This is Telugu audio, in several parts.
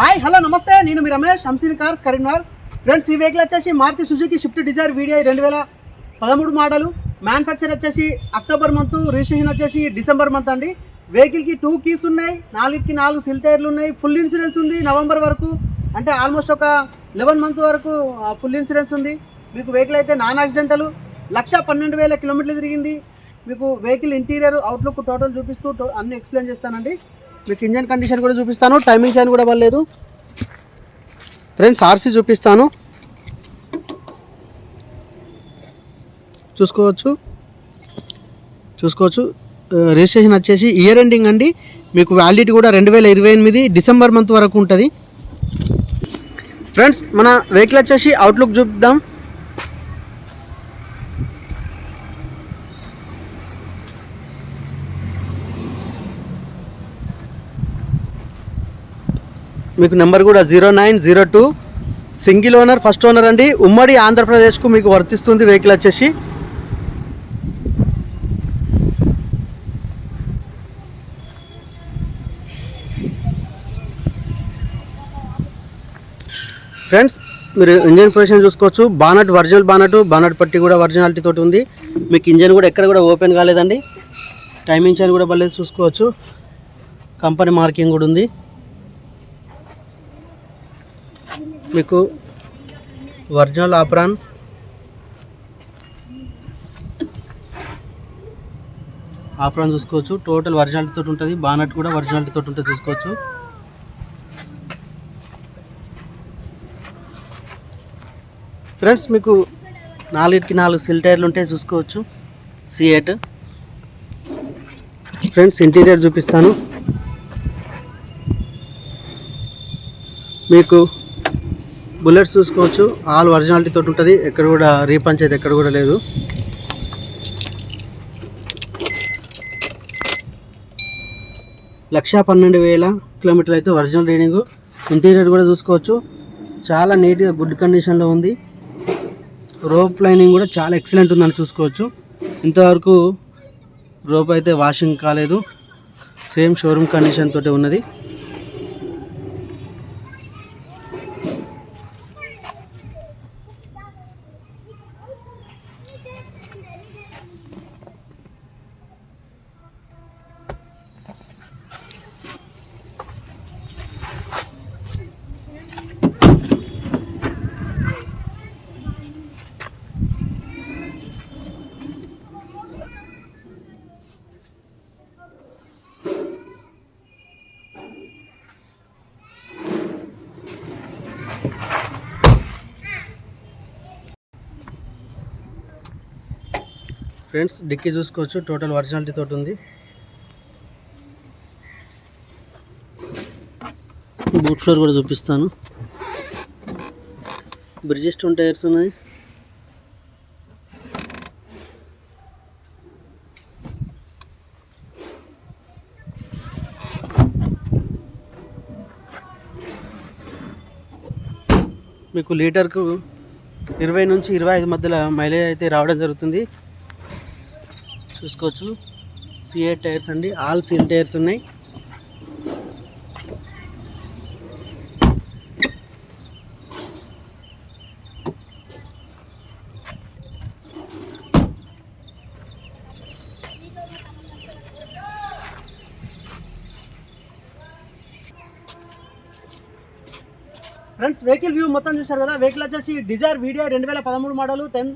హాయ్ హలో నమస్తే. నేను మీ రమేష్ హంసిన్ కార్స్ కరీంనగర్ ఫ్రెండ్స్ ఈ వెహికల్ వచ్చేసి Maruti Suzuki Swift Dzire video రెండు వేల పదమూడు మోడలు మ్యానుఫ్యాక్చర్ వచ్చేసి అక్టోబర్ మంత్ రిజిస్ట్రేషన్ వచ్చేసి డిసెంబర్ మంత్ అండి. వెహికల్కి టూ కీస్ ఉన్నాయి నాలుగుకి నాలుగు సిల్ టైర్లు ఉన్నాయి ఫుల్ ఇన్సూరెన్స్ ఉంది నవంబర్ వరకు. అంటే ఆల్మోస్ట్ ఒక లెవెన్ మంత్స్ వరకు ఫుల్ ఇన్సూరెన్స్ ఉంది. మీకు వెహికల్ అయితే నాన్ యాక్సిడెంటల్ లక్ష పన్నెండు వేల కిలోమీటర్లు తిరిగింది. మీకు వెహికల్ ఇంటీరియర్ అవుట్లుక్ టోటల్ చూపిస్తూ అన్ని ఎక్స్ప్లెయిన్ చేస్తానండి. మీకు ఇంజన్ కండిషన్ కూడా చూపిస్తాను టైమింగ్ చైన్ కూడా పర్లేదు. ఫ్రెండ్స్ ఆర్సీ చూపిస్తాను. చూసుకోవచ్చు. చూసుకోవచ్చు. రిజిస్ట్రేషన్ వచ్చేసి ఇయర్ ఎండింగ్ అండి. మీకు వ్యాలిడిటీ కూడా రెండు వేల ఇరవై ఎనిమిది డిసెంబర్ మంత్ వరకు ఉంటుంది. ఫ్రెండ్స్ మన వెహికల్ వచ్చేసి అవుట్లుక్ చూద్దాం. మీకు నెంబర్ కూడా zero nine zero two. Single owner first owner అండి. ఉమ్మడి ఆంధ్రప్రదేశ్కు మీకు వర్తిస్తుంది వెహికల్ వచ్చేసి. ఫ్రెండ్స్ మీరు ఇంజన్ పొజిషన్ చూసుకోవచ్చు. బానట్ ఒరిజినల్ బానట్ బానట్ పట్టి కూడా ఒరిజినాలిటీ తోటి ఉంది. మీకు ఇంజన్ కూడా ఎక్కడ కూడా ఓపెన్ కాలేదండి. టైమింగ్ చైన్ కూడా భలే చూసుకోవచ్చు. కంపెనీ మార్కింగ్ కూడా ఉంది. మీకు ఒరిజినల్ ఆప్రాన్ ఆప్రాన్ చూసుకోవచ్చు. టోటల్ ఒరిజినాలిటీతో ఉంటుంది. బానట్ కూడా ఒరిజినాలిటీతో ఉంటుంది చూసుకోవచ్చు. ఫ్రెండ్స్ మీకు నాలుగిటికి నాలుగు సిల్ టైర్లు ఉంటాయి చూసుకోవచ్చు. సిఎట్ ఫ్రెండ్స్ ఇంటీరియర్ చూపిస్తాను. మీకు బుల్లెట్స్ చూసుకోవచ్చు. ఆల్ ఒరిజినాలిటీ తోటి ఉంటుంది. ఎక్కడ కూడా రీపంచ్ అయితే ఎక్కడ కూడా లేదు. లక్ష పన్నెండు వేల కిలోమీటర్లు అయితే ఒరిజినల్ రీడింగ్. ఇంటీరియర్ కూడా చూసుకోవచ్చు. చాలా నీట్గా గుడ్ కండిషన్లో ఉంది. రోప్ లైనింగ్ కూడా చాలా ఎక్సలెంట్ ఉందని చూసుకోవచ్చు. ఇంతవరకు రోప్ అయితే వాషింగ్ కాలేదు. సేమ్ షోరూమ్ కండిషన్ తోటి ఉన్నది. ఫ్రెండ్స్ డిక్కీ చూసుకోవచ్చు. టోటల్ ఒరిజినాలిటీ తోటి ఉంది. బూట్ ఫ్లోర్ కూడా చూపిస్తాను. బ్రిజిస్టోన్ టైర్స్ ఉన్నాయి. మీకు లీటర్కు ఇరవై నుంచి ఇరవై ఐదు మధ్యలో మైలేజ్ అయితే రావడం జరుగుతుంది. చూసుకోవచ్చు. సిఏ టైర్స్ అండి. ఆల్ సీల్ టైర్స్ ఉన్నాయి. ఫ్రెండ్స్ వెహికల్ వ్యూ మొత్తం చూశారు కదా? వెహికల్ వచ్చేసి డిజైర్ వీడియో రెండు వేల పదమూడు model ten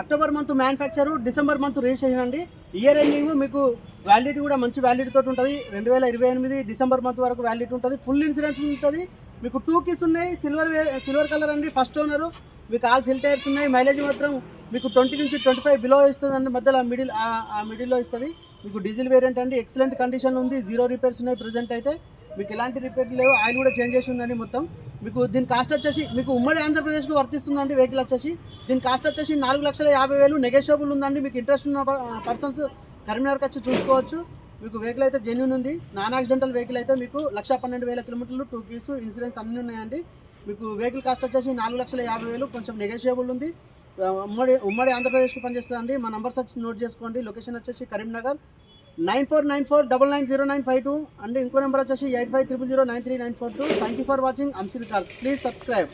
October month manufacture December month registration అండి. ఇయర్ ఎండింగ్ మీకు వ్యాలిడిటీ కూడా మంచి వ్యాలిడిటీ తోటి ఉంటుంది. రెండు వేల ఇరవై ఎనిమిది డిసెంబర్ మంత్ వరకు వ్యాలిడిటీ ఉంటుంది. ఫుల్ ఇన్సూరెన్స్ ఉంటుంది. మీకు టూ కీస్ ఉన్నాయి. సిల్వర్ సిల్వర్ కలర్ అండి ఫస్ట్ ఓనరు మీకు ఆల్ సిల్ టైర్స్ ఉన్నాయి. మైలేజ్ మాత్రం మీకు ట్వంటీ నుంచి ట్వంటీ ఫైవ్ బిలో ఇస్తుంది అండి మధ్యలో మిడిల్ ఆ మిడిల్లో ఇస్తుంది. మీకు డీజిల్ వేరియంట్ అండి. ఎక్సలెంట్ కండిషన్ ఉంది. జీరో రిపేర్స్ ఉన్నాయి ప్రజెంట్ అయితే. మీకు ఎలాంటి రిపేర్లు లేవు ఆయిల్ కూడా చేంజ్ చేసి ఉందండి మొత్తం. మీకు దీని కాస్ట్ వచ్చేసి మీకు ఉమ్మడి ఆంధ్రప్రదేశ్కు వర్తిస్తుందండి వెహికల్ వచ్చేసి. దీని కాస్ట్ వచ్చేసి నాలుగు లక్షల యాభై వేలు నెగోషియబుల్ ఉందండి. మీకు ఇంట్రెస్ట్ ఉన్న పర్సన్స్ కరీంనగర్కి వచ్చి చూసుకోవచ్చు. మీకు వెహికల్ అయితే జెన్యున్ ఉంది. నాన్ యాక్సిడెంటల్ వెహికల్ అయితే మీకు లక్ష పన్నెండు వేల కిలోమీటర్లు టూ కీస్ ఇన్సూరెన్స్ అన్నీ ఉన్నాయండి. మీకు వెహికల్ కాస్ట్ వచ్చేసి నాలుగు లక్షల యాభై వేలు కొంచెం నెగోషియబుల్ ఉంది. ఉమ్మడి ఉమ్మడి ఆంధ్రప్రదేశ్కి పనిచేస్తుందండి. మా నంబర్స్ వచ్చి నోట్ చేసుకోండి. లొకేషన్ వచ్చేసి Karimnagar. Nine four nine four double nine zero nine five two and ఇంకో నెంబర్ వచ్చేసి eight five triple zero nine three nine four two. Thank you for watching అంసిల్ cars please subscribe